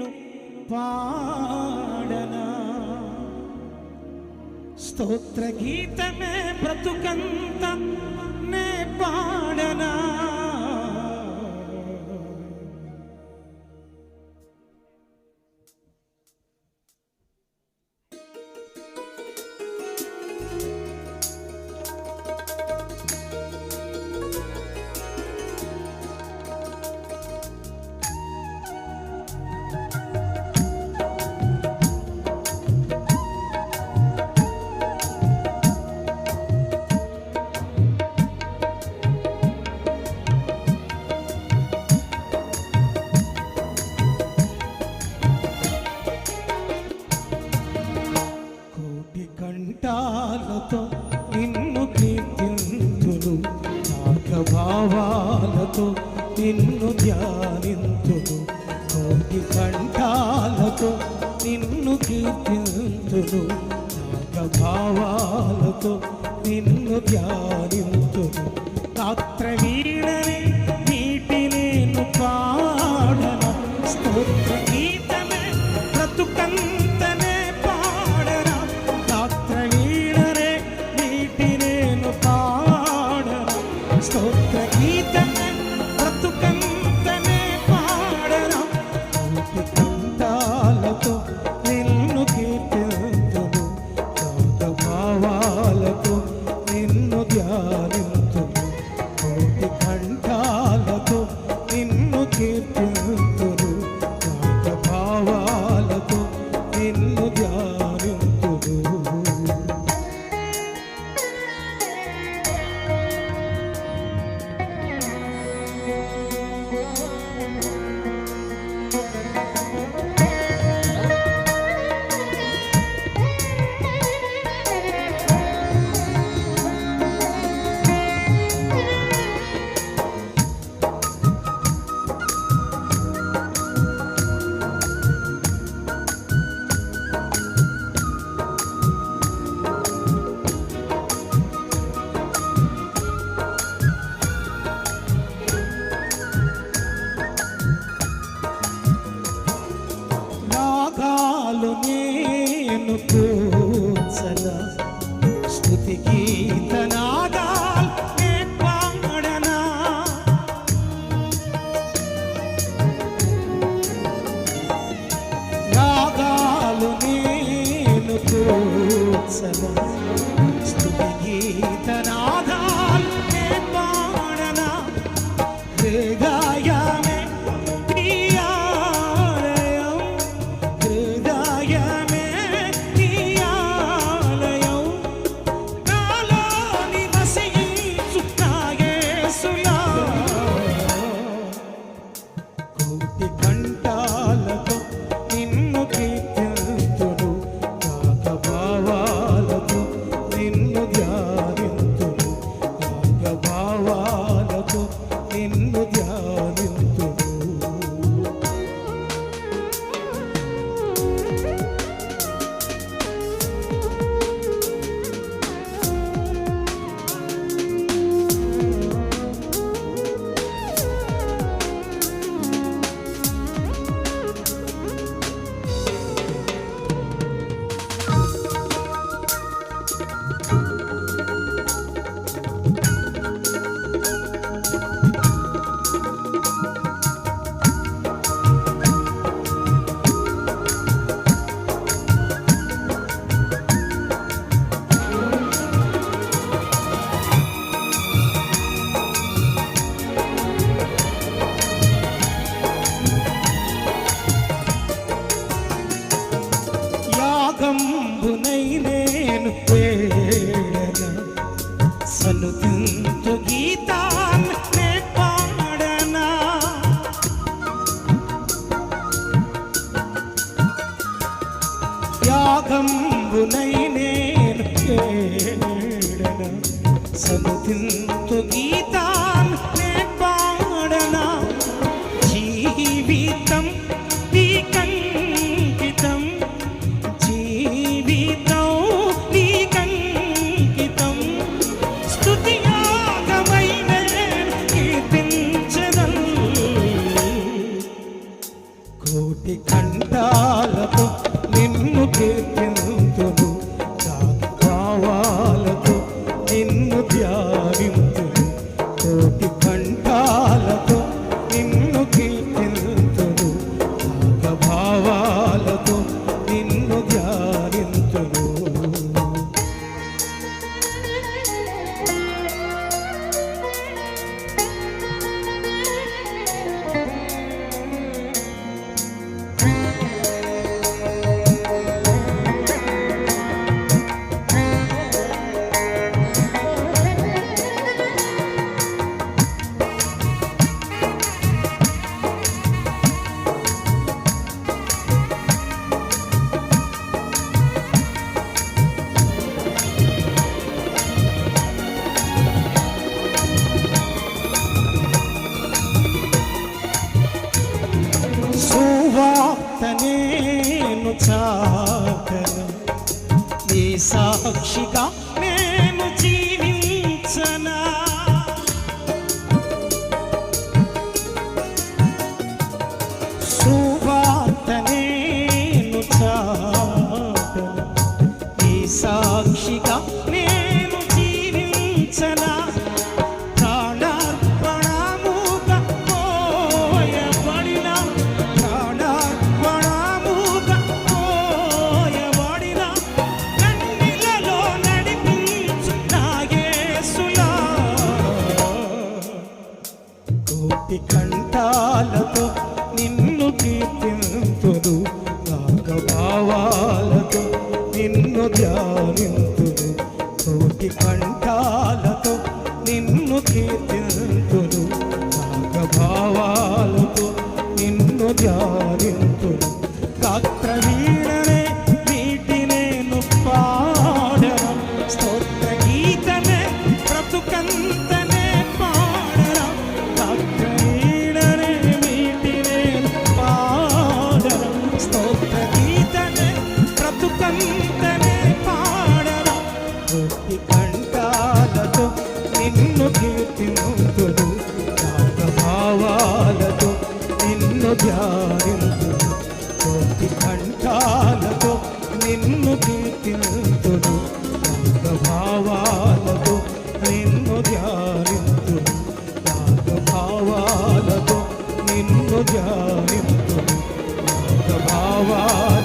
నేను పాడనా? స్తోత్ర గీతమే బ్రతుకంత నే పాడనా? కంఠాలతో నిన్ను కీర్తింతును. భావాలతో నిన్ను ధ్యానింతును. రాత్రవీడని నీటి నేను పాడన. స్తోత్ర గీత పాలు నేను పూసగా స్థుతి గీతనాదాల్ నే పాడనా. రాగాలు నేను పూసగా దుఃఖంబునై నేను సముతింతు గీతా మాట నేను చాకను నీ సాక్షిగా సూటి కంఠాలతో నిన్ను గీత కంఠాలతో నిన్ను ధ్యానింతును. కోటి కంఠాలతో నిన్ను కీర్తింతును. భావాలతో నిన్ను ధ్యానింతును. భావాలతో నిన్ను ధ్యానింతును. భావాలతో